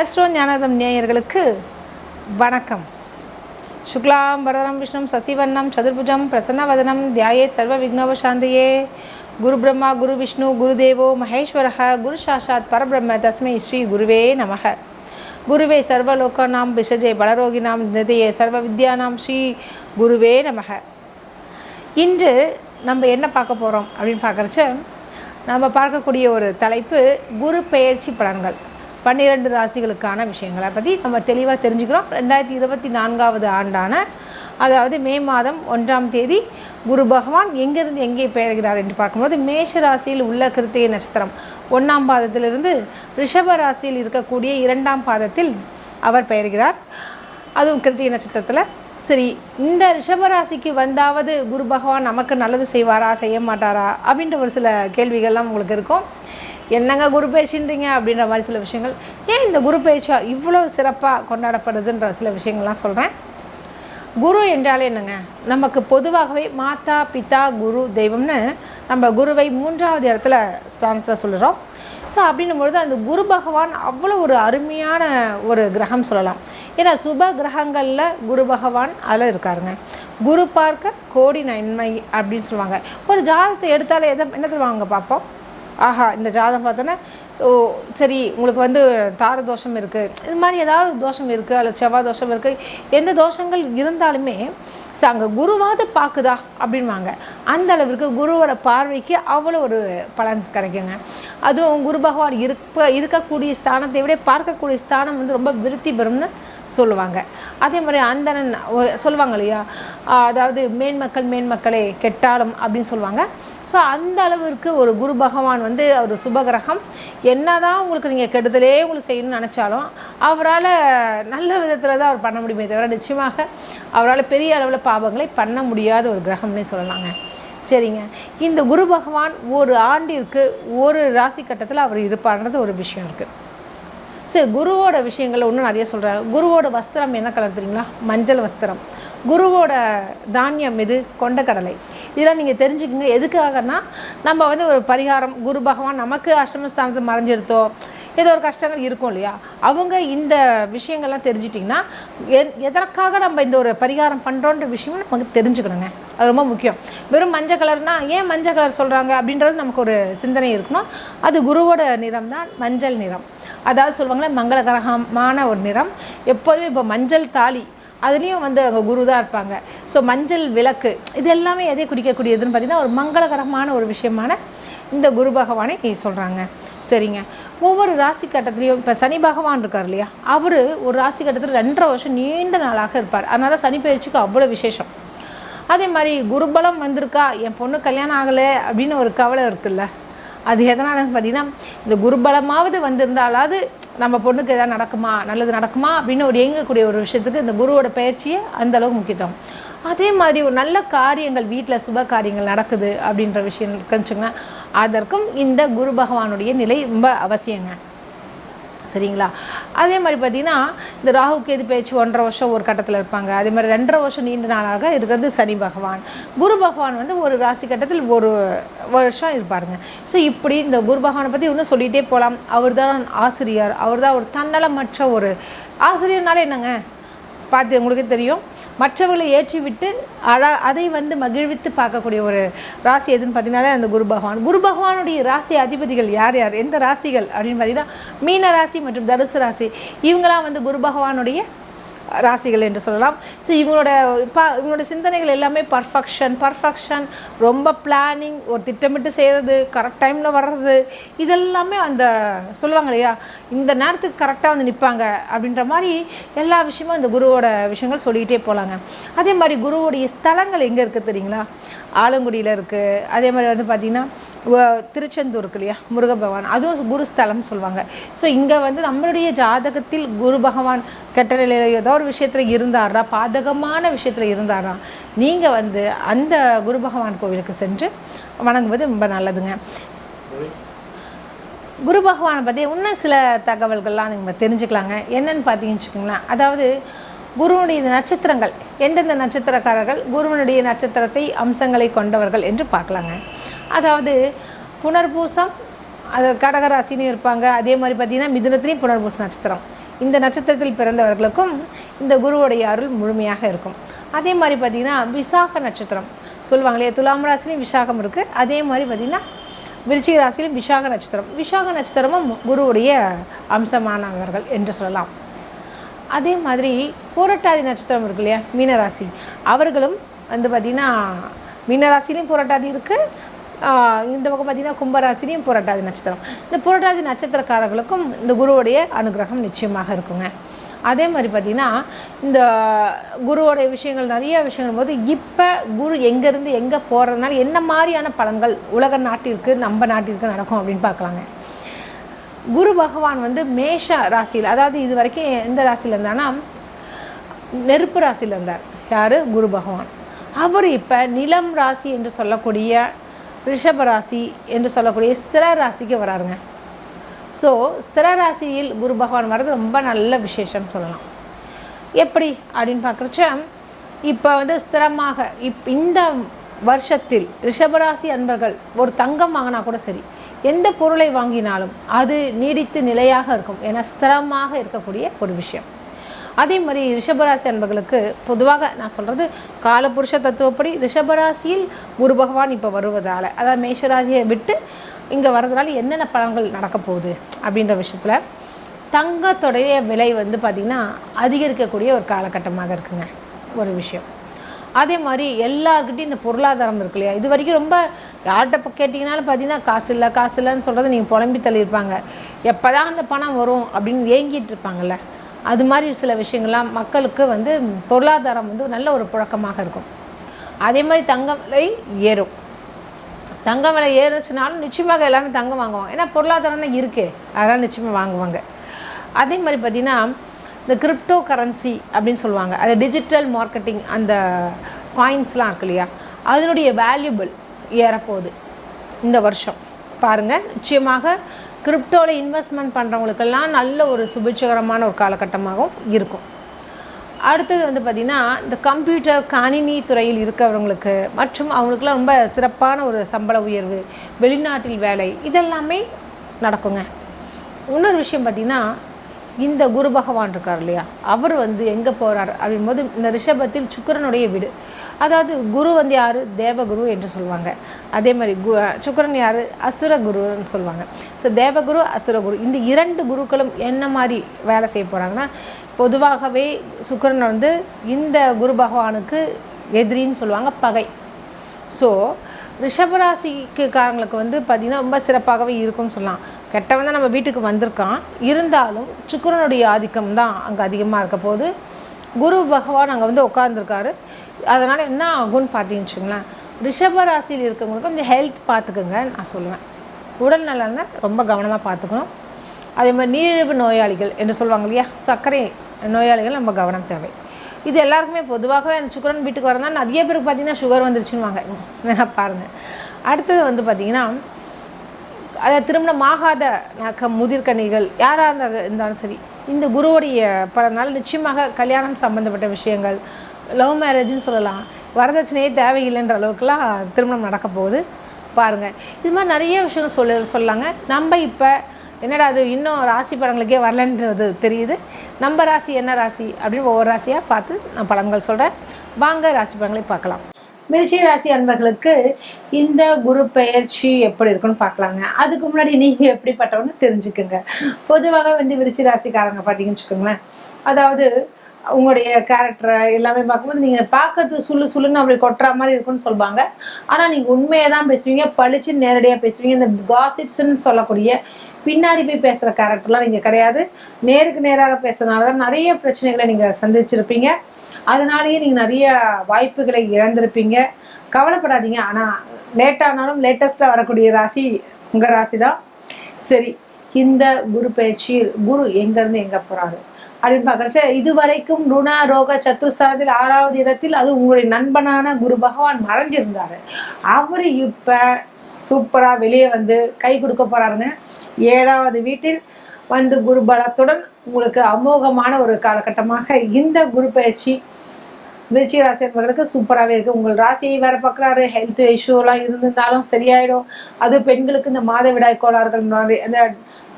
Astro ஞானதம் நேயர்களுக்கு வணக்கம். சுக்லாம் வரதரம் விஷ்ணு சசிவர்ணம் சதுர்புஜம் பிரசன்னவதனம் தியாயே சர்வ விக்னவசாந்தியே குரு பிரம்மா குரு விஷ்ணு குருதேவோ மகேஸ்வரக குரு சாஷாத் பரபிரம்ம தஸ்மை ஸ்ரீ குருவே நமக. குருவே சர்வலோகானாம் விஷஜே பலரோகினாம் நிதையே சர்வ வித்யானாம் ஸ்ரீ குருவே நமக. இன்று நம்ம என்ன பார்க்க போகிறோம் அப்படின்னு பார்க்குறச்ச நம்ம பார்க்கக்கூடிய ஒரு தலைப்பு குரு பெயர்ச்சி பலன்கள். பன்னிரெண்டு ராசிகளுக்கான விஷயங்களை. பற்றி நம்ம தெளிவாக தெரிஞ்சுக்கிறோம். ரெண்டாயிரத்தி இருபத்தி நான்காவது ஆண்டான அதாவது மே மாதம் ஒன்றாம் தேதி குரு பகவான் எங்கிருந்து எங்கே பெயர்கிறார் என்று பார்க்கும்போது மேஷ ராசியில் உள்ள கிருத்திகை நட்சத்திரம் ஒன்றாம் பாதத்திலிருந்து ரிஷப ராசியில் இருக்கக்கூடிய இரண்டாம் பாதத்தில் அவர் பெயர்கிறார். அதுவும் கிருத்திகை நட்சத்திரத்தில். சரி இந்த ரிஷபராசிக்கு வந்தாவது குரு பகவான் நமக்கு நல்லது செய்வாரா செய்ய மாட்டாரா அப்படின்ற ஒரு சில கேள்விகள்லாம் உங்களுக்கு இருக்கும். என்னங்க குரு பேச்சுன்றீங்க அப்படின்ற மாதிரி சில விஷயங்கள். ஏன் இந்த குரு பேச்சா இவ்வளோ சிறப்பாக கொண்டாடப்படுதுன்ற சில விஷயங்கள்லாம் சொல்கிறேன் குரு என்றாலே என்னங்க? நமக்கு பொதுவாகவே மாதா பிதா குரு தெய்வம்னு நம்ம குருவை மூன்றாவது இடத்துல ஸ்தானத்தில் சொல்லுறோம். ஸோ அப்படின்னும் பொழுது அந்த குரு பகவான் அவ்வளோ ஒரு அருமையான ஒரு கிரகம் சொல்லலாம். ஏன்னா சுப கிரகங்களில் குரு பகவான் அதில் இருக்காருங்க. குரு பார்க்க கோடி நன்மை அப்படின்னு சொல்லுவாங்க. ஒரு ஜாதகத்தை எடுத்தாலே எதை என்ன தருவாங்க பார்ப்போம்? ஆஹா இந்த ஜாதகம் பார்த்தோன்னா ஓ சரி உங்களுக்கு வந்து தார தோஷம் இருக்குது இது மாதிரி ஏதாவது தோஷம் இருக்குது அல்லது செவ்வாய் தோஷம் இருக்குது எந்த தோஷங்கள் இருந்தாலுமே அங்கே குருவாவது பார்க்குதா அப்படின்வாங்க. அந்த அளவிற்கு குருவோட பார்வைக்கு அவ்வளோ ஒரு பலன் கிடைக்குங்க. அதுவும் குரு பகவான் இருப்ப இருக்கக்கூடிய ஸ்தானத்தை விட பார்க்கக்கூடிய ஸ்தானம் வந்து ரொம்ப விருத்தி பெறும்னு சொல்லுவாங்க. அதே மாதிரி அந்தணன் சொல்லுவாங்க இல்லையா? அதாவது மேன்மக்கள் மேன்மக்களே கெட்டாலும் அப்படின்னு சொல்லுவாங்க. ஸோ அந்த அளவிற்கு ஒரு குரு பகவான் வந்து ஒரு சுபகிரகம். என்னதான் உங்களுக்கு நீங்கள் கெடுதலே உங்களுக்கு செய்யணும்னு நினச்சாலும் அவரால் நல்ல விதத்தில் தான் அவர் பண்ண முடியுமே தவிர நிச்சயமாக அவரால் பெரிய அளவில் பாவங்களை பண்ண முடியாத ஒரு கிரகம்னே சொல்லலாங்க. சரிங்க. இந்த குரு பகவான் ஒரு ஆண்டிற்கு ஒரு ராசி கட்டத்தில் அவர் இருப்பார்ன்றது ஒரு விஷயம் இருக்குது சரி குருவோட விஷயங்கள் இன்னும் நிறைய சொல்கிறாங்க குருவோட வஸ்திரம் என்ன கலர் தெரியுங்களா? மஞ்சள் வஸ்திரம். குருவோட தானியம் எது? கொண்டக்கடலை. இதெல்லாம் நீங்கள் தெரிஞ்சுக்கோங்க. எதுக்காகனா நம்ம வந்து ஒரு பரிகாரம் குரு பகவான் நமக்கு அஷ்டமஸ்தானத்தை மறைஞ்சிருத்தோ ஏதோ ஒரு கஷ்டங்கள் இருக்கும் இல்லையா? அவங்க இந்த விஷயங்கள்லாம் தெரிஞ்சிட்டிங்கன்னா எ- எதற்காக நம்ம இந்த ஒரு பரிகாரம் பண்ணுறோன்ற விஷயமும் நமக்கு தெரிஞ்சுக்கணுங்க. அது ரொம்ப முக்கியம். வெறும் மஞ்சள் கலர்னா ஏன் மஞ்சள் கலர் சொல்கிறாங்க அப்படின்றது நமக்கு ஒரு சிந்தனை இருக்கணும். அது குருவோட நிறம் தான் மஞ்சள் நிறம். அதாவது சொல்லுவாங்களே மங்களகரகமான ஒரு நிறம். எப்போதுமே இப்போ மஞ்சள் தாலி அதுலேயும் வந்து அங்கே குரு தான் இருப்பாங்க. ஸோ மஞ்சள் விளக்கு இது எல்லாமே எதை குறிக்கக்கூடியதுன்னு பார்த்திங்கன்னா ஒரு மங்களகரமான ஒரு விஷயமான இந்த குரு பகவானை சொல்கிறாங்க சரிங்க. ஒவ்வொரு ராசி கட்டத்துலேயும் இப்போ சனி பகவான் இருக்கார் இல்லையா? அவர் ஒரு ராசி கட்டத்தில் ரெண்டரை வருஷம் நீண்ட நாளாக இருப்பார். அதனால சனி பயிற்சிக்கு அவ்வளோ விசேஷம். அதே மாதிரி குருபலம் வந்திருக்கா என் பொண்ணு கல்யாணம் ஆகலை அப்படின்னு ஒரு கவலை இருக்குல்ல? அது எதனாலன்னு பார்த்தீங்கன்னா இந்த குருபலமாவது வந்திருந்தாலாவது நம்ம பொண்ணுக்கு எதாவது நடக்குமா நல்லது நடக்குமா அப்படின்னு ஒரு இயங்கக்கூடிய ஒரு விஷயத்துக்கு இந்த குருவோட பயிற்சியே அந்த அளவுக்கு முக்கியத்துவம். அதே மாதிரி ஒரு நல்ல காரியங்கள் வீட்டில் சுப காரியங்கள் நடக்குது அப்படின்ற விஷயம் இருக்குன்னு வச்சுக்கோங்க அதற்கும் இந்த குரு பகவானுடைய நிலை ரொம்ப அவசியங்க. சரிங்களா? அதே மாதிரி பார்த்தீங்கன்னா இந்த ராகுக்கு எது பேச்சு ஒன்றரை வருஷம் ஒரு கட்டத்தில் இருப்பாங்க. அதே மாதிரி ரெண்டரை வருஷம் நீண்ட நாளாக இருக்கிறது சனி பகவான். குரு பகவான் வந்து ஒரு ராசி கட்டத்தில் ஒரு வருஷம் இருப்பாருங்க. ஸோ இப்படி இந்த குரு பகவானை பற்றி இன்னும் சொல்லிகிட்டே போகலாம் அவர் தான் ஆசிரியர். அவர் தான் ஒரு தன்னலமற்ற ஒரு ஆசிரியர்னால என்னங்க? பார்த்து உங்களுக்கே தெரியும். மற்றவர்களை ஏற்றிவிட்டு அழ அதை வந்து மகிழ்வித்து பார்க்கக்கூடிய ஒரு ராசி எதுன்னு பார்த்தீங்கன்னாலே அந்த குரு பகவான். குரு பகவானுடைய ராசி அதிபதிகள் யார் யார்? எந்த ராசிகள்? அப்படின்னு பார்த்தீங்கன்னா மீன ராசி மற்றும் தனுசு ராசி. இவங்களாம் வந்து குரு பகவானுடைய ராசிகள் என்று சொல்லலாம். ஸோ இவங்களோட ப இவங்களோட சிந்தனைகள் எல்லாமே பர்ஃபெக்ஷன் பர்ஃபெக்ஷன் ரொம்ப பிளானிங் ஒரு திட்டமிட்டு செய்கிறது கரெக்ட் டைமில் வர்றது. இதெல்லாமே அந்த சொல்லுவாங்க இல்லையா? இந்த நேரத்துக்கு கரெக்டாக வந்து நிற்பாங்க அப்படின்ற மாதிரி எல்லா விஷயமும் இந்த குருவோட விஷயங்கள் சொல்லிகிட்டே போகலாங்க அதே மாதிரி குருவோடைய ஸ்தலங்கள் எங்கே இருக்குது தெரியுங்களா? ஆலங்குடியில் இருக்குது அதே மாதிரி வந்து பார்த்திங்கன்னா திருச்செந்தூர் இருக்கு இல்லையா? முருக பகவான். அதுவும் குரு ஸ்தலம்னு சொல்லுவாங்க. ஸோ இங்கே வந்து நம்மளுடைய ஜாதகத்தில் குரு பகவான் கெட்ட நிலையில் ஏதோ ஒரு விஷயத்தில் இருந்தாரா பாதகமான விஷயத்தில் இருந்தாரா நீங்கள் வந்து அந்த குரு பகவான் கோவிலுக்கு சென்று வணங்குவது ரொம்ப நல்லதுங்க. குரு பகவானை பற்றி இன்னும் சில தகவல்கள்லாம் நம்ம தெரிஞ்சுக்கலாங்க. என்னன்னு பார்த்தீங்கன்னு வச்சுக்கோங்களேன். அதாவது குருவனுடைய நட்சத்திரங்கள் எந்தெந்த நட்சத்திரக்காரர்கள் குருவனுடைய நட்சத்திரத்தை அம்சங்களை கொண்டவர்கள் என்று பார்க்கலாங்க. அதாவது புனர்பூசம் அது கடகராசின்னு இருப்பாங்க. அதே மாதிரி பார்த்தீங்கன்னா மிதுனத்துலேயும் புனர்பூச நட்சத்திரம். இந்த நட்சத்திரத்தில் பிறந்தவர்களுக்கும் இந்த குருவுடைய அருள் முழுமையாக இருக்கும். அதே மாதிரி பார்த்திங்கன்னா விசாக நட்சத்திரம். சொல்லுவாங்க இல்லையா? துலாம் ராசிலையும் விசாகம் இருக்குது அதே மாதிரி பார்த்திங்கன்னா விருச்சிக ராசியிலும் விசாக நட்சத்திரம். விசாக நட்சத்திரமும் குருவுடைய அம்சமானவர்கள் என்று சொல்லலாம். அதே மாதிரி பூரட்டாதி நட்சத்திரம் இருக்கு இல்லையா? மீனராசி. அவர்களும் வந்து பார்த்திங்கன்னா மீனராசிலையும் புரட்டாதி இருக்குது இந்த பக்கம் பார்த்திங்கன்னா கும்பராசிரியும் புரட்டாதி நட்சத்திரம். இந்த புரட்டாதி நட்சத்திரக்காரர்களுக்கும் இந்த குருவுடைய அனுகிரகம் நிச்சயமாக இருக்குங்க. அதே மாதிரி பார்த்திங்கன்னா இந்த குருவோடைய விஷயங்கள் நிறைய விஷயங்கள் போது இப்போ குரு எங்கேருந்து எங்கே போகிறதுனால என்ன மாதிரியான பலன்கள் உலக நாட்டிற்கு நம்ம நாட்டிற்கு நடக்கும் அப்படின்னு பார்க்கலாங்க. குரு பகவான் வந்து மேஷ ராசியில் அதாவது இது வரைக்கும் எந்த ராசியில் இருந்தானா நெருப்பு ராசியில் இருந்தார். யார்? குரு பகவான். அவர் இப்போ நிலம் ராசி என்று சொல்லக்கூடிய ரிஷப ராசி என்று சொல்லக்கூடிய ஸ்திர ராசிக்கு வராருங்க. ஸோ ஸ்திர ராசியில் குரு பகவான் வர்றது ரொம்ப நல்ல விசேஷம் சொல்லலாம். எப்படி? அப்படின்னு பார்க்குறச்ச இப்போ வந்து ஸ்திரமாக இப் இந்த வருஷத்தில் ரிஷபராசி அன்பர்கள் ஒரு தங்கம் வாங்கினா கூட சரி எந்த பொருளை வாங்கினாலும் அது நீடித்து நிலையாக இருக்கும். ஏன்னா ஸ்திரமாக இருக்கக்கூடிய ஒரு விஷயம். அதே மாதிரி ரிஷபராசி அன்பர்களுக்கு பொதுவாக நான் சொல்கிறது காலபுருஷ தத்துவப்படி ரிஷபராசியில் குரு பகவான் இப்போ வருவதால் அதாவது மேஷராசியை விட்டு இங்கே வர்றதுனால என்னென்ன பலன்கள் நடக்க போகுது அப்படின்ற விஷயத்தில் தங்கத்துடைய விலை வந்து பார்த்திங்கன்னா அதிகரிக்கக்கூடிய ஒரு காலகட்டமாக இருக்குங்க ஒரு விஷயம். அதே மாதிரி எல்லாருக்கிட்டையும் இந்த பொருளாதாரம் இருக்கு இல்லையா? இது வரைக்கும் ரொம்ப யார்கிட்ட இப்போ கேட்டிங்கனாலும் பார்த்தீங்கன்னா காசு இல்லை காசு இல்லைன்னு சொல்கிறது நீங்கள் புலம்பி தள்ளியிருப்பாங்க. எப்போ தான் அந்த பணம் வரும் அப்படின்னு ஏங்கிட்டு இருப்பாங்கல்ல? அது மாதிரி சில விஷயங்கள்லாம் மக்களுக்கு வந்து பொருளாதாரம் வந்து நல்ல ஒரு புழக்கமாக இருக்கும். அதே மாதிரி தங்க விலை ஏறும். தங்க விலை ஏறுச்சுனாலும் நிச்சயமாக எல்லாமே தங்கம் வாங்குவாங்க. ஏன்னா பொருளாதாரம் தான் இருக்கே. அதெல்லாம் நிச்சயமாக வாங்குவாங்க. அதே மாதிரி பார்த்திங்கன்னா இந்த கிரிப்டோ கரன்சி அப்படின்னு சொல்லுவாங்க. அது டிஜிட்டல் மார்க்கெட்டிங் அந்த காயின்ஸ்லாம் இருக்கு இல்லையா? அதனுடைய வேல்யூபிள் ஏறப்போகுது இந்த வருஷம். பாருங்கள் நிச்சயமாக கிரிப்டோவில் இன்வெஸ்ட்மெண்ட் பண்ணுறவங்களுக்கெல்லாம் நல்ல ஒரு சுபிட்சகரமான ஒரு காலகட்டமாகவும் இருக்கும். அடுத்தது வந்து பார்த்திங்கன்னா இந்த கம்ப்யூட்டர் கணினி துறையில் இருக்கிறவங்களுக்கு மற்றும் அவங்களுக்குலாம் ரொம்ப சிறப்பான ஒரு சம்பள உயர்வு வெளிநாட்டில் வேலை இதெல்லாமே நடக்குங்க. இன்னொரு விஷயம் பார்த்திங்கன்னா இந்த குரு பகவான் இருக்கார் இல்லையா? அவர் வந்து எங்கே போகிறார் அப்படின்போது இந்த ரிஷபத்தில் சுக்கரனுடைய வீடு. அதாவது குரு வந்து யார்? தேவகுரு என்று சொல்லுவாங்க. அதே மாதிரி கு சுக்கரன் யார்? அசுர குருன்னு சொல்லுவாங்க. ஸோ தேவகுரு அசுரகுரு இந்த இரண்டு குருக்களும் என்ன மாதிரி வேலை செய்ய போகிறாங்கன்னா பொதுவாகவே சுக்கரன் வந்து இந்த குரு பகவானுக்கு எதிரின்னு சொல்லுவாங்க பகை. ஸோ ரிஷபராசிக்கு காரங்களுக்கு வந்து பார்த்திங்கன்னா ரொம்ப சிறப்பாகவே இருக்கும்னு சொல்லலாம். கெட்டவன் தான் நம்ம வீட்டுக்கு வந்திருக்கான். இருந்தாலும் சுக்கரனுடைய ஆதிக்கம் தான் அங்கே அதிகமாக இருக்க போது குரு பகவான் அங்கே வந்து உட்காந்துருக்காரு அதனால் என்ன ஆகும்னு பார்த்தீங்கன்னு வச்சுங்களேன் ரிஷப ராசியில் இருக்கவங்களுக்கு கொஞ்சம் ஹெல்த் பார்த்துக்குங்க நான் சொல்லுவேன். உடல் நலனை ரொம்ப கவனமாக பார்த்துக்கணும். அதே மாதிரி நீரிழிவு நோயாளிகள் என்று சொல்லுவாங்க இல்லையா? சர்க்கரை நோயாளிகள் நம்ம கவனம் தேவை. இது எல்லாருக்குமே பொதுவாகவே அந்த சுக்கரன் வீட்டுக்கு வரதான் நிறைய பேருக்கு பார்த்தீங்கன்னா சுகர் வந்துருச்சுன்னு வாங்க வேணா பாருங்கள் அடுத்தது வந்து பார்த்திங்கன்னா அதை திருமணம் ஆகாத நக்க முதிர்கனிகள் யாராக இருந்தா இருந்தாலும் சரி இந்த குருவுடைய பல நாள் நிச்சயமாக கல்யாணம் சம்மந்தப்பட்ட விஷயங்கள் லவ் மேரேஜ்னு சொல்லலாம். வரதட்சணையே தேவையில்லைன்ற அளவுக்குலாம் திருமணம் நடக்க போகுது. பாருங்கள் இது மாதிரி நிறைய விஷயங்கள் சொல்ல சொல்லாங்க நம்ம இப்போ என்னடா அது இன்னும் ராசி படங்களுக்கே வரலன்றது தெரியுது. நம்ம ராசி என்ன ராசி அப்படின்னு ஒவ்வொரு ராசியாக பார்த்து நான் பலன்கள் சொல்கிறேன் வாங்க ராசி படங்களை பார்க்கலாம். மிருச்சி ராசி அன்பர்களுக்கு இந்த குரு பெயர்ச்சி எப்படி இருக்குன்னு பார்க்கலாங்க. அதுக்கு முன்னாடி நீங்கள் எப்படிப்பட்டவன்னு தெரிஞ்சுக்குங்க. பொதுவாக வந்து விருச்சி ராசிக்காரங்க பார்த்தீங்கன்னு வச்சுக்கோங்களேன். அதாவது உங்களுடைய கேரக்டரை எல்லாமே பார்க்கும்போது நீங்கள் பார்க்கறது சுள்ளு சுள்ளுன்னு அப்படி கொட்டுற மாதிரி இருக்குன்னு சொல்லுவாங்க. ஆனால் நீங்கள் உண்மையை தான் பேசுவீங்க பளிச்சு நேரடியாக பேசுவீங்க இந்த காசிப்ஸ்ன்னு சொல்லக்கூடிய பின்னாடி போய் பேசுகிற கேரக்டர்லாம் நீங்கள் கிடையாது. நேருக்கு நேராக பேசுறதுனால தான் நிறைய பிரச்சனைகளை நீங்கள் சந்திச்சிருப்பீங்க. அதனாலேயே நீங்கள் நிறைய வாய்ப்புகளை இழந்திருப்பீங்க. கவலைப்படாதீங்க. ஆனால் லேட்டானாலும் லேட்டஸ்ட்டாக வரக்கூடிய ராசி உங்கள் ராசி தான் சரி இந்த குரு பயிற்சி குரு எங்கேருந்து எங்கே போகிறாரு அப்படின்னு பார்க்குறச்ச இது வரைக்கும் ருண ரோக சத்துருஸ்தானத்தில் ஆறாவது இடத்தில் அது உங்களுடைய நண்பனான குரு பகவான் மறைஞ்சிருந்தார். அவர் இப்போ சூப்பராக வெளியே வந்து கை கொடுக்க போகிறாருங்க ஏழாவது வீட்டில் வந்து குரு பலத்துடன் உங்களுக்கு அமோகமான ஒரு காலகட்டமாக இந்த குரு பயிற்சி விருச்சி ராசி என்பவர்களுக்கு சூப்பராகவே இருக்குது உங்கள் ராசியை வேறு பார்க்குறாரு. ஹெல்த் இஷ்யூலாம் இருந்திருந்தாலும் சரியாயிடும். அது பெண்களுக்கு இந்த மாதவிடாய் கோளாறுகள் அந்த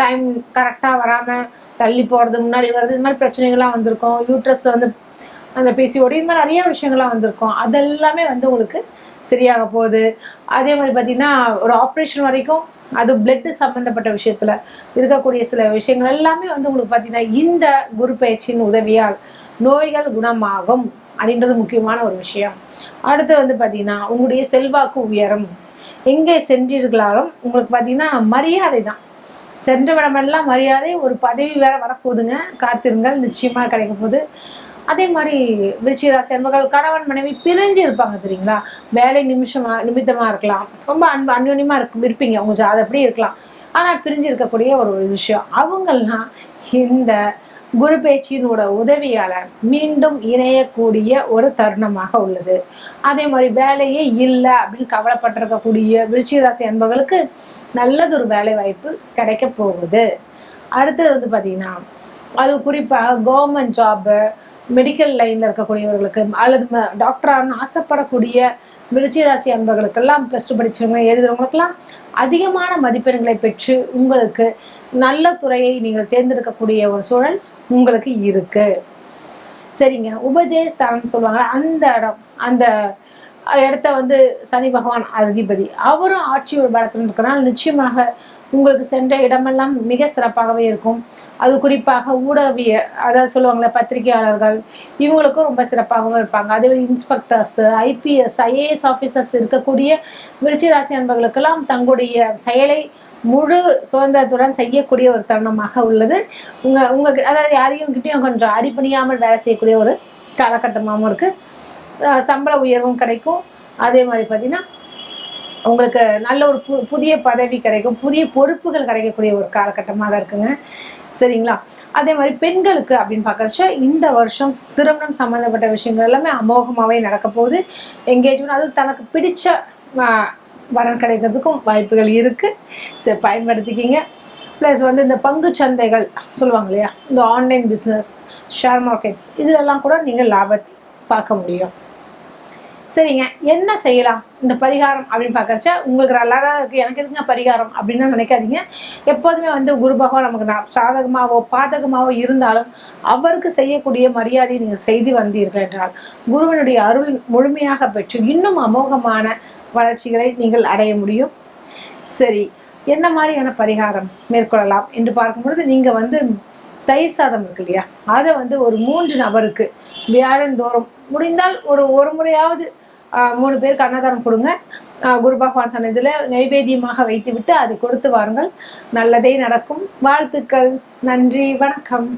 டைம் கரெக்டாக வராமல் தள்ளி போகிறது முன்னாடி வர்றது இது மாதிரி பிரச்சனைகள்லாம் வந்திருக்கும். யூட்ரஸில் வந்து அந்த பிசிஓடி இது மாதிரி நிறைய விஷயங்கள்லாம் வந்திருக்கும். அதெல்லாமே வந்து உங்களுக்கு சரியாக போகுது. அதே மாதிரி பார்த்தீங்கன்னா ஒரு ஆப்ரேஷன் வரைக்கும் அது பிளட்டு சம்மந்தப்பட்ட விஷயத்தில் இருக்கக்கூடிய சில விஷயங்கள் எல்லாமே வந்து உங்களுக்கு பார்த்தீங்கன்னா இந்த குரு பயிற்சியின் உதவியால் நோய்கள் குணமாகும் அப்படின்றது முக்கியமான ஒரு விஷயம். அடுத்து வந்து பார்த்தீங்கன்னா உங்களுடைய செல்வாக்கு உயரும். எங்கே சென்றீர்களாலும் உங்களுக்கு பார்த்தீங்கன்னா மரியாதை தான். சென்றவிடமெல்லாம் மரியாதை ஒரு பதவி வேற வரப்போகுதுங்க. காத்திருங்கள் நிச்சயமாக கிடைக்க போகுது அதே மாதிரி விருச்சிகராசி அன்பர்கள் கணவன் மனைவி பிரிஞ்சு இருப்பாங்க தெரியுங்களா? வேலை நிமிஷமா நிமித்தமா இருக்கலாம். ரொம்ப அன்பு அந்யோன்யமா இருக்கு இருப்பீங்க. உங்க ஜாத அப்படியே இருக்கலாம். ஆனா பிரிஞ்சு இருக்கக்கூடிய ஒரு விஷயம். அவங்கெல்லாம் இந்த குரு பேச்சியினோட உதவியால மீண்டும் இணையக்கூடிய ஒரு தருணமாக உள்ளது. அதே மாதிரி வேலையே இல்லை அப்படின்னு கவலைப்பட்டிருக்கக்கூடிய விருச்சிகராசி அன்பர்களுக்கு நல்லதொரு வேலை வாய்ப்பு கிடைக்க போகுது. அடுத்தது வந்து பார்த்தீங்கன்னா அது குறிப்பாக கவர்மெண்ட் ஜாபு மெடிக்கல் லைனில் இருக்கக்கூடியவர்களுக்கு அல்லது டாக்டரான ஆசைப்படக்கூடிய விருச்சிகராசி அன்பர்களுக்கெல்லாம் ப்ளஸ் டூ படிச்சவங்க எழுதுறவங்களுக்கெல்லாம் அதிகமான மதிப்பெண்களை பெற்று உங்களுக்கு நல்ல துறையை நீங்கள் தேர்ந்தெடுக்கக்கூடிய ஒரு சூழல் உங்களுக்கு இருக்கு. சரிங்க. உபஜயஸ்தானம் சொல்லுவாங்க. அந்த இடம் அந்த இடத்த வந்து சனி பகவான் அதிபதி. அவரும் ஆட்சி ஒரு பலத்தில் இருக்கிறனால நிச்சயமாக உங்களுக்கு சென்ற இடமெல்லாம் மிக சிறப்பாகவே இருக்கும். அது குறிப்பாக ஊடகவிய அதாவது சொல்லுவாங்களே பத்திரிகையாளர்கள் இவங்களுக்கும் ரொம்ப சிறப்பாகவும் இருப்பாங்க. அதே இன்ஸ்பெக்டர்ஸ் ஐபிஎஸ் ஐஏஎஸ் ஆஃபீஸர்ஸ் இருக்கக்கூடிய விருச்சிராசி அன்பர்களுக்கெல்லாம் தங்களுடைய செயலை முழு சுதந்திரத்துடன் செய்யக்கூடிய ஒரு தருணமாக உள்ளது. உங்க உங்களுக்கு அதாவது யாரையும் கிட்டேயும் கொஞ்சம் அடிப்பணியாமல் வேலை செய்யக்கூடிய ஒரு காலகட்டமாகவும் இருக்குது சம்பள உயர்வும் கிடைக்கும். அதே மாதிரி பார்த்தீங்கன்னா உங்களுக்கு நல்ல ஒரு பு புதிய பதவி கிடைக்கும் புதிய பொறுப்புகள் கிடைக்கக்கூடிய ஒரு காலகட்டமாக இருக்குங்க. சரிங்களா? அதே மாதிரி பெண்களுக்கு அப்படின்னு பார்க்குறச்ச இந்த வருஷம் திருமணம் சம்மந்தப்பட்ட விஷயங்கள் எல்லாமே அமோகமாகவே நடக்க போகுது. எங்கேஜ்மெண்ட் அது தனக்கு பிடிச்ச வரன் கிடைக்கிறதுக்கும் வாய்ப்புகள் இருக்குது சரி பயன்படுத்திக்கிங்க. ப்ளஸ் வந்து இந்த பங்கு சந்தைகள் சொல்லுவாங்க இல்லையா? இந்த ஆன்லைன் பிஸ்னஸ் ஷேர் மார்க்கெட்ஸ் இதிலெல்லாம் கூட நீங்கள் லாபத்தை பார்க்க முடியும். சரிங்க என்ன செய்யலாம்? இந்த பரிகாரம் அப்படின்னு பார்க்குறச்ச உங்களுக்கு நல்லா தான் இருக்குது எனக்கு இருக்குங்க பரிகாரம் அப்படின்னு நினைக்காதீங்க. எப்போதுமே வந்து குரு பகவான் நமக்கு நான் சாதகமாகவோ பாதகமாகவோ இருந்தாலும் அவருக்கு செய்யக்கூடிய மரியாதையை நீங்கள் செய்து வந்தீர்கள் என்றால் குருவினுடைய அருள் முழுமையாக பெற்று இன்னும் அமோகமான வளர்ச்சிகளை நீங்கள் அடைய முடியும். சரி என்ன மாதிரியான பரிகாரம் மேற்கொள்ளலாம் என்று பார்க்கும்பொழுது நீங்கள் வந்து தயிர் சாதம் இருக்கு இல்லையா? அதை வந்து ஒரு மூன்று நபருக்கு வியாழந்தோறும் முடிந்தால் ஒரு ஒரு முறையாவது ஆஹ், மூணு பேருக்கு அன்னதானம் கொடுங்க. குரு பகவான் சன்னதியில் நைவேத்தியமாக வைத்துவிட்டு அதை கொடுத்து வாருங்கள். நல்லதே நடக்கும். வாழ்த்துக்கள். நன்றி. வணக்கம்.